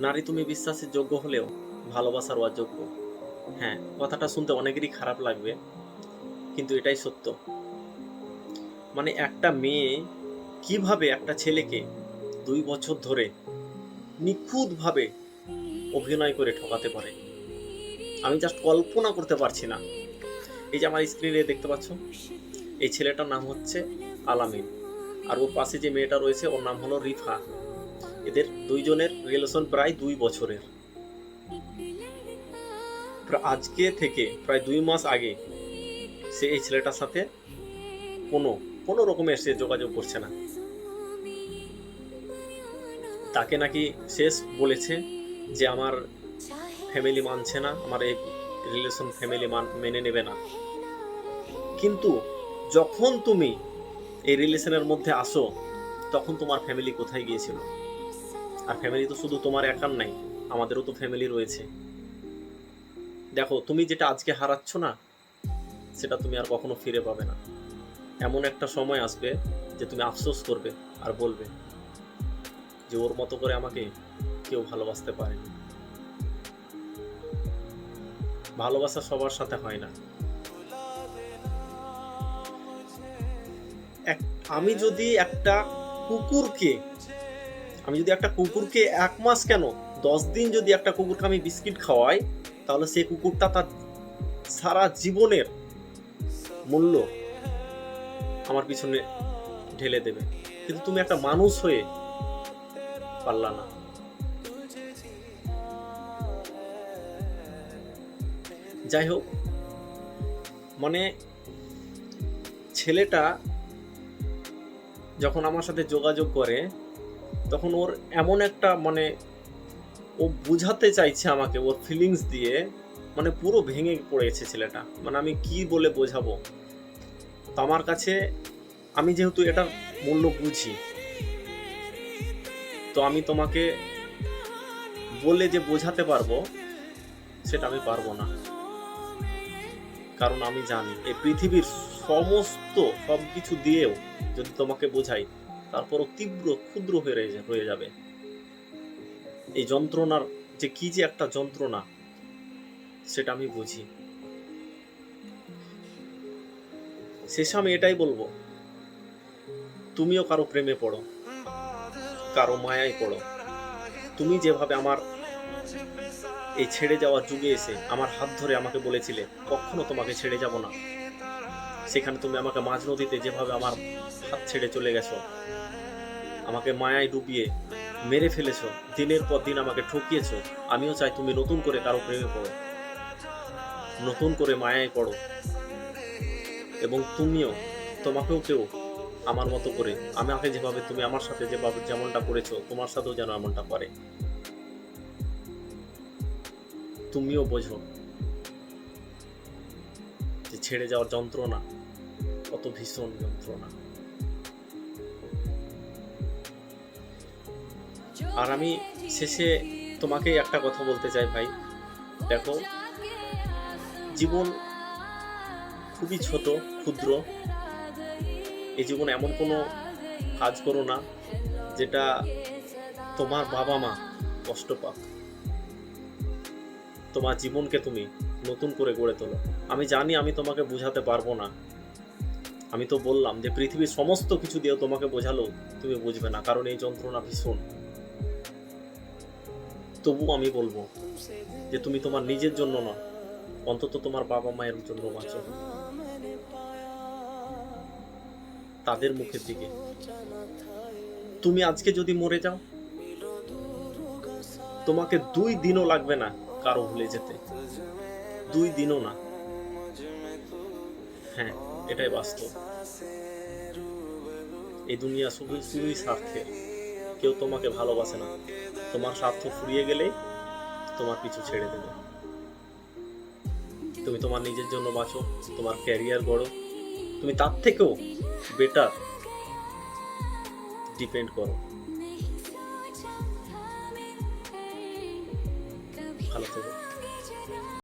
নারী তুমি বিশ্বাসের যোগ্য হলেও ভালোবাসার অযোগ্য। হ্যাঁ কথাটা শুনতে অনেকেরই খারাপ লাগবে, কিন্তু এটাই সত্য। মানে একটা মেয়ে কীভাবে একটা ছেলেকে দুই বছর ধরে নিখুঁতভাবে অভিনয় করে ঠকাতে পারে? আমি জাস্ট কল্পনা করতে পারছি না। এই যে আমার স্ক্রিনে দেখতে পাচ্ছ, এই ছেলেটার নাম হচ্ছে আলামিন। আর ওর পাশে যে মেয়েটা রয়েছে, ওর নাম হলো রিফা। এদের দুইজনের রিলেশন প্রায় দুই বছরের। আজকে থেকে প্রায় দুই মাস আগে সে এই ছেলেটার সাথে কোনো কোনো রকমের সে যোগাযোগ করছে না। তাকে নাকি শেষ বলেছে যে আমার ফ্যামিলি মানছে না, আমার এই রিলেশন ফ্যামিলি মান মেনে নেবে না। কিন্তু যখন তুমি এই রিলেশনের মধ্যে আসো, তখন তোমার ফ্যামিলি কোথায় গিয়েছিল? আর ফ্যামিলি তো শুধু তোমার একার নাই, আমাদেরও তো ফ্যামিলি রয়েছে। দেখো, তুমি যেটা আজকে হারাচ্ছ না, সেটা তুমি আর কখনো ফিরে পাবে না। এমন একটা সময় আসবে যে তুমি আফসোস করবে আর বলবে যে ওর মতো করে আমাকে কেউ ভালোবাসতে পারেনি। ভালোবাসা সবার সাথে হয় না। আমি যদি একটা কুকুরকে আমি যদি একটা কুকুরকে এক মাস কেন? দশ দিন যদি একটা কুকুরকে আমি বিস্কিট খাওয়াই, তাহলে সেই কুকুরটা তার সারা জীবনের মূল্য আমার পিছনে ঢেলে দেবে। কিন্তু তুমি একটা মানুষ হয়ে পারলা না। যাই হোক মানে ছেলেটা যখন আমার সাথে যোগাযোগ করে তখন ওর এমন একটা মানে ও বুঝাতে চাইছে আমাকে ওর ফিলিংস দিয়ে মানে পুরো ভেঙে পড়েছে ছেলেটা। মানে আমি কি বলে বোঝাবো? তো আমার কাছে আমি যেহেতু এটার মূল্য বুঝি, তো আমি তোমাকে বলে যে বোঝাতে পারব, সেটা আমি পারব না। কারণ আমি জানি, এই পৃথিবীর সমস্ত সব কিছু দিয়েও যদি তোমাকে বোঝাই তারপরও তীব্র, ক্ষুদ্র হয়ে রয়ে যা- রয়ে যাবে। এই যন্ত্রণার যে কি যে একটা যন্ত্রণা, সেটা আমি বুঝি। শেষে আমি এটাই বলব, তুমিও কারও প্রেমে পড়ো, কারও মায়ায় পড়ো। তুমি যেভাবে আমার এই ছেড়ে যাওয়ার যুগে এসে আমার হাত ধরে আমাকে বলেছিলে, কখনো তোমাকে ছেড়ে যাব না। সেখানে তুমি আমাকে মাঝ নদীতে যেভাবে আমার হাত ছেড়ে চলে গেছো, আমাকে মায়ায় ডুবিয়ে মেরে ফেলেছো, দিনের পর দিন আমাকে ঠকিয়েছো, আমিও চাই তুমি নতুন করে কারও প্রেমে পড়ো, নতুন করে মায়ায় পড়ো। এবং তুমিও, তোমাকেও কেউ আমার মতো করে, আমাকে যেভাবে তুমি আমার সাথে যেভাবে যেমনটা করেছ, তোমার সাথেও যেন এমনটা করে। তুমিও বোঝো। ছেড়ে যাওয়ার যন্ত্রণা কত ভীষণ যন্ত্রণা। আর আমি শেষে তোমাকে একটা কথা বলতে চাই ভাই। দেখো, জীবন খুবই ছোট, ক্ষুদ্র। এই জীবন এমন কোনো কাজ করো না, যেটা তোমার বাবা মা কষ্ট পাক। তোমার জীবনকে তুমি নতুন করে গড়ে তোলো। আমি জানি আমি তোমাকে বোঝাতে পারব না। আমি তো বললাম যে পৃথিবীর সমস্ত কিছু দিয়ে তোমাকে বোঝালো, তুমি বুঝবে না, কারণ এই যন্ত্রণা ভীষণ। তবু আমি বলব যে তুমি তোমার নিজের জন্য না, অন্তত তোমার বাবা মায়ের জন্য বাঁচো। তাদের মুখের দিকে। তুমি আজকে যদি মরে যাও, তোমাকে দুই দিনও লাগবে না কারও ভুলে যেতে। দুই দিনও না। হ্যাঁ এটাই বাস্তব। এই দুনিয়া শুধু শুধুই স্বার্থে। কেউ তোমাকে ভালোবাসে না। তোমার স্বার্থ ফুরিয়ে গেলেই তোমার পিছু ছেড়ে দেবে। তুমি তোমার নিজের জন্য বাঁচো, তোমার ক্যারিয়ার গড়ো। তুমি তার থেকেও বেটার ডিপেন্ড করো। ভালো থেকো।